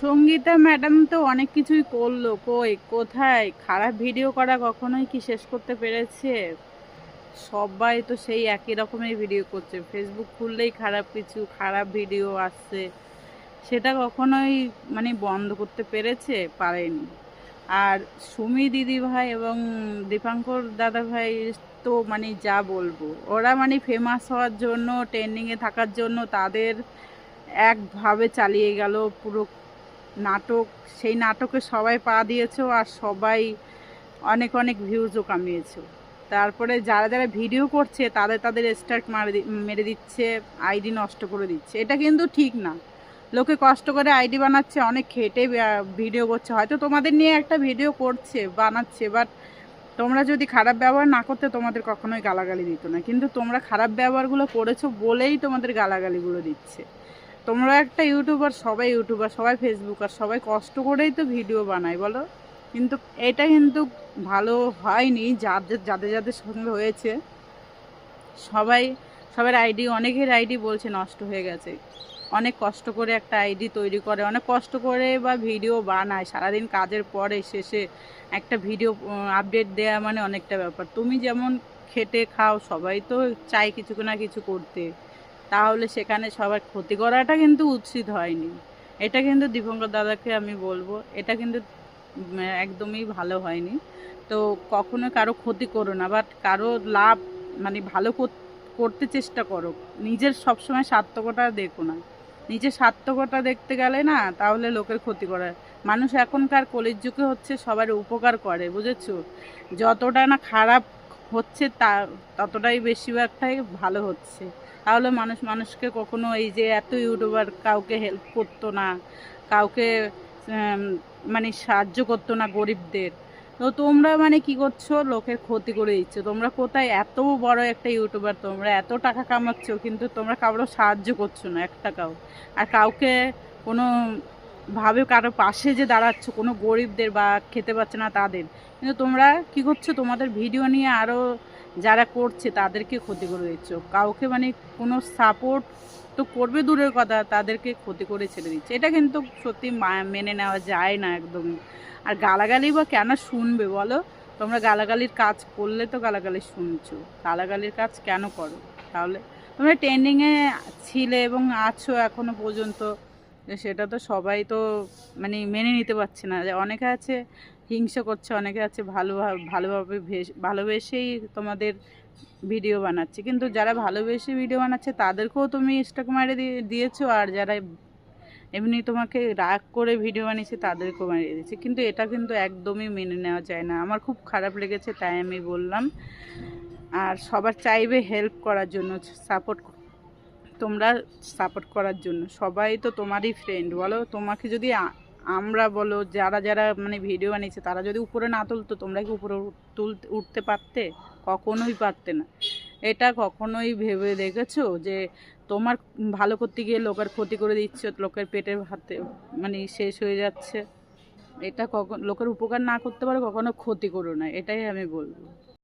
Sangeeta madam তো অনেক কিছুই করল, কই, কোথায়? খারাপ ভিডিও করা কখনোই কি শেষ করতে পেরেছে? সবাই তো সেই একই রকমের ভিডিও করছে। ফেসবুক খুললেই খারাপ কিছু, খারাপ ভিডিও আসছে। সেটা কখনোই মানে বন্ধ করতে পেরেছে? পারেনি। আর সুমি দিদি ভাই এবং দীপাঙ্কর দাদা ভাই তো মানে যা বলব, ওরা মানে ফেমাস হওয়ার জন্য ট্রেন্ডিংয়ে থাকার জন্য তাদের একভাবে চালিয়ে গেল পুরো নাটক, সেই নাটকে সবাই পা দিয়েছ আর সবাই অনেক অনেক ভিউজও কামিয়েছো তারপরে যারা যারা ভিডিও করছে, তাদের তাদের স্টার্ট মারে মেরে দিচ্ছে আইডি নষ্ট করে দিচ্ছে। এটা কিন্তু ঠিক না। লোকে কষ্ট করে আইডি বানাচ্ছে, অনেক খেটে ভিডিও করছে। হয়তো তোমাদের নিয়ে একটা ভিডিও করছে, বানাচ্ছে বাট তোমরা যদি খারাপ ব্যবহার না করতে, তোমাদের কখনোই গালাগালি দিত না। কিন্তু তোমরা খারাপ ব্যবহারগুলো করেছ বলেই তোমাদের গালাগালিগুলো দিচ্ছে। তোমরা একটা ইউটিউবার, সবাই ইউটিউবার, সবাই ফেসবুকার, সবাই কষ্ট করেই তো ভিডিও বানায়, বলো? কিন্তু এটা কিন্তু ভালো হয়নি যাদের যাদের যাদের সঙ্গে হয়েছে। সবাই, সবার আইডি, অনেকের আইডি বলছে নষ্ট হয়ে গেছে। অনেক কষ্ট করে একটা আইডি তৈরি করে, অনেক কষ্ট করে বা ভিডিও বানায়, সারাদিন কাজের পরে, শেষে একটা ভিডিও আপডেট দেওয়া মানে অনেকটা ব্যাপার। তুমি যেমন খেটে খাও, সবাই তো চাই কিছু না কিছু করতে। তাহলে সেখানে সবার ক্ষতি করাটা কিন্তু উচিত হয়নি। এটা কিন্তু দীপঙ্কর দাদাকে আমি বলব, এটা কিন্তু একদমই ভালো হয়নি। তো কখনো কারও ক্ষতি করো না বাট কারও লাভ মানে ভালো করতে চেষ্টা করো। নিজের সবসময় সার্থকতা দেখো না। নিজের সার্থকতা দেখতে গেলে না, তাহলে লোকের ক্ষতি করে, মানুষ এখনকার কলির যুগে হচ্ছে সবার উপকার করে, বুঝেছ? যতটা না খারাপ হচ্ছে তা, ততটাই বেশিরভাগটাই ভালো হচ্ছে। তাহলে মানুষ, মানুষকে কখনো এই যে এত ইউটিউবার কাউকে হেল্প করতো না, কাউকে মানে সাহায্য করতো না গরিবদের, তো তোমরা মানে কি করছ? লোকের ক্ষতি করে দিচ্ছ। তোমরা কোথায় এত বড় একটা ইউটিউবার? তোমরা এত টাকা কামাচ্ছ, কিন্তু তোমরা কারও সাহায্য করছ না এক টাকাও আর কাউকে কোনো ভাবে কারও পাশে যে দাঁড়াচ্ছ, কোনো গরিবদের বা খেতে পাচ্ছে না তাদের। কিন্তু তোমরা কি করছ? তোমাদের ভিডিও নিয়ে আরও যারা করছে, তাদেরকে ক্ষতি করে দিচ্ছ। কাউকে মানে কোনো সাপোর্ট তো করবে দূরের কথা, তাদেরকে ক্ষতি করে ছেড়ে দিচ্ছে। এটা কিন্তু সত্যি মেনে নেওয়া যায় না একদমই আর গালাগালি বা কেন শুনবে বলো? তোমরা গালাগালির কাজ করলে তো গালাগালি শুনছো। গালাগালির কাজ কেন করো? তাহলে তোমরা ট্রেন্ডিংয়ে ছিলে এবং আছো এখনও পর্যন্ত। সেটা তো সবাই তো মানে মেনে নিতে পারছে না। যে অনেকে আছে হিংসা করছে, অনেকে আছে ভালো ভালোভাবে ভেস- ভালোবেসেই তোমাদের ভিডিও বানাচ্ছে। কিন্তু যারা ভালোবেসে ভিডিও বানাচ্ছে, তাদেরকেও তুমি স্টক মারে দিয়ে, দিয়েছ, আর যারা এমনি তোমাকে রাগ করে ভিডিও বানিয়েছে, তাদেরকেও মারিয়ে দিয়েছে। কিন্তু এটা কিন্তু একদমই মেনে নেওয়া যায় না। আমার খুব খারাপ লেগেছে, তাই আমি বললাম। আর সবার চাইবে হেল্প করার জন্য সাপোর্ট তোমরা সাপোর্ট করার জন্য। সবাই তো তোমারই ফ্রেন্ড বলো? তোমাকে যদি আমরা বলো, যারা যারা মানে ভিডিও বানিয়েছে, তারা যদি উপরে না তুলতো, তোমরা কি উপরে তুলতে, উঠতে পারতে? কখনোই পারতে না। এটা কখনোই ভেবে দেখেছ যে, তোমার ভালো করতে গিয়ে লোকের ক্ষতি করে দিচ্ছ, লোকের পেটের হাতে মানে শেষ হয়ে যাচ্ছে? এটা কখন, লোকের উপকার না করতে পারো, কখনো ক্ষতি করো না। এটাই আমি বলব।